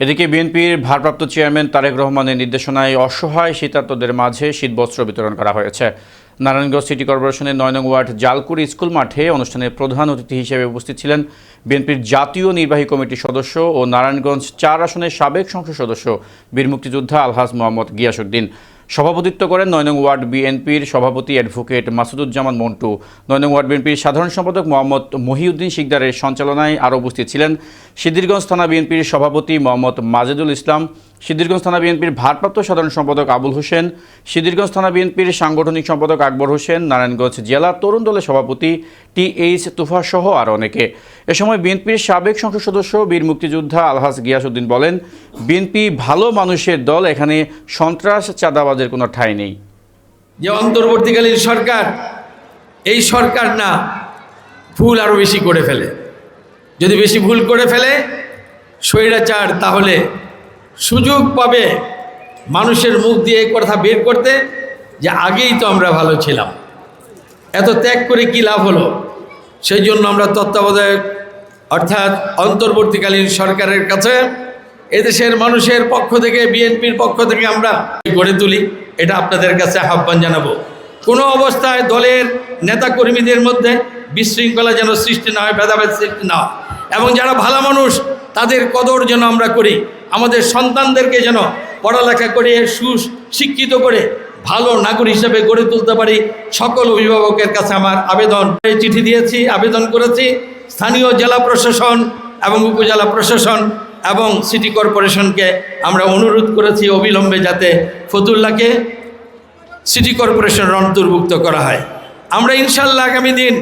এদিকে বিএনপির ভারপ্রাপ্ত চেয়ারম্যান তারেক রহমানের নির্দেশনায় অসহায় শীতার্তদের মাঝে শীতবস্ত্র বিতরণ করা হয়েছে। নারায়ণগঞ্জ সিটি কর্পোরেশনের নয় নং ওয়ার্ড জালকুড়ি স্কুল মাঠে অনুষ্ঠানে প্রধান অতিথি হিসেবে উপস্থিত ছিলেন বিএনপির জাতীয় নির্বাহী কমিটির সদস্য ও নারায়ণগঞ্জ চার আসনের সাবেক সংসদ সদস্য বীর মুক্তিযোদ্ধা আলহাজ মোহাম্মদ গিয়াসুদ্দিন সভাপতিত্ব করেন নয় নং ওয়ার্ড বিএনপির সভাপতি অ্যাডভোকেট মাসুদুজ্জামান মন্টু। নয় নং ওয়ার্ড বিএনপির সাধারণ সম্পাদক মোহাম্মদ মহিউদ্দিন সিকদারের সঞ্চালনায় আরও উপস্থিত ছিলেন সিদ্দিরগঞ্জ থানা বিএনপির সভাপতি মোহাম্মদ মাজেদুল ইসলাম সিদ্দিরগঞ্জ থানা বিএনপির ভারপ্রাপ্ত সাধারণ সম্পাদক আবুল হোসেন সিদ্দিরগঞ্জ থানা বিএনপির সাংগঠনিক সম্পাদক আকবর হোসেন, নারায়ণগঞ্জ জেলা তরুণ দলের সভাপতি টি এইচ তুফা সহ আর অনেকে। এ সময় বিএনপির সাবেক সংসদ সদস্য বীর মুক্তিযোদ্ধা আলহাজ গিয়াসউদ্দিন বলেন, বিএনপি ভালো মানুষের দল, এখানে সন্ত্রাস, চাঁদাবাজের কোনো ঠাঁই নেই। যে অন্তর্বর্তীকালীন সরকার, এই সরকার না ভুল আরও বেশি করে ফেলে। যদি বেশি ভুল করে ফেলে, স্বৈরাচার তাহলে সুযোগ পাবে মানুষের মুখ দিয়ে এই কথা বের করতে যে আগেই তো আমরা ভালো ছিলাম। এত ত্যাগ করে কি লাভ হলো? সেই জন্য আমরা তত্ত্বাবধায়ক অর্থাৎ অন্তর্বর্তীকালীন সরকারের কাছে এদেশের মানুষের পক্ষ থেকে, বিএনপির পক্ষ থেকে আমরা গড়ে তুলি। এটা আপনাদের কাছে আহ্বান জানাব। কোনো অবস্থায় দলের নেতাকর্মীদের মধ্যে বিশৃঙ্খলা যেন সৃষ্টি না হয়, ভেদাভেদ সৃষ্টি না হয়। এবং যারা ভালো মানুষ তাদের কদর যেন আমরা করি। আমাদের সন্তানদেরকে যেন পড়ালেখা করে, সুশিক্ষিত করে, ভালো নাগরিক হিসেবে গড়ে তুলতে পারি। সকল অভিভাবকের কাছে আমার আবেদন চিঠি দিয়েছি, আবেদন করেছি। স্থানীয় জেলা প্রশাসন এবং উপজেলা প্রশাসন এবং সিটি কর্পোরেশনকে আমরা অনুরোধ করেছি অবিলম্বে যাতে ফতুল্লাকে সিটি কর্পোরেশনের অন্তর্ভুক্ত করা হয়। আমরা ইনশাল্লাহ আগামী দিন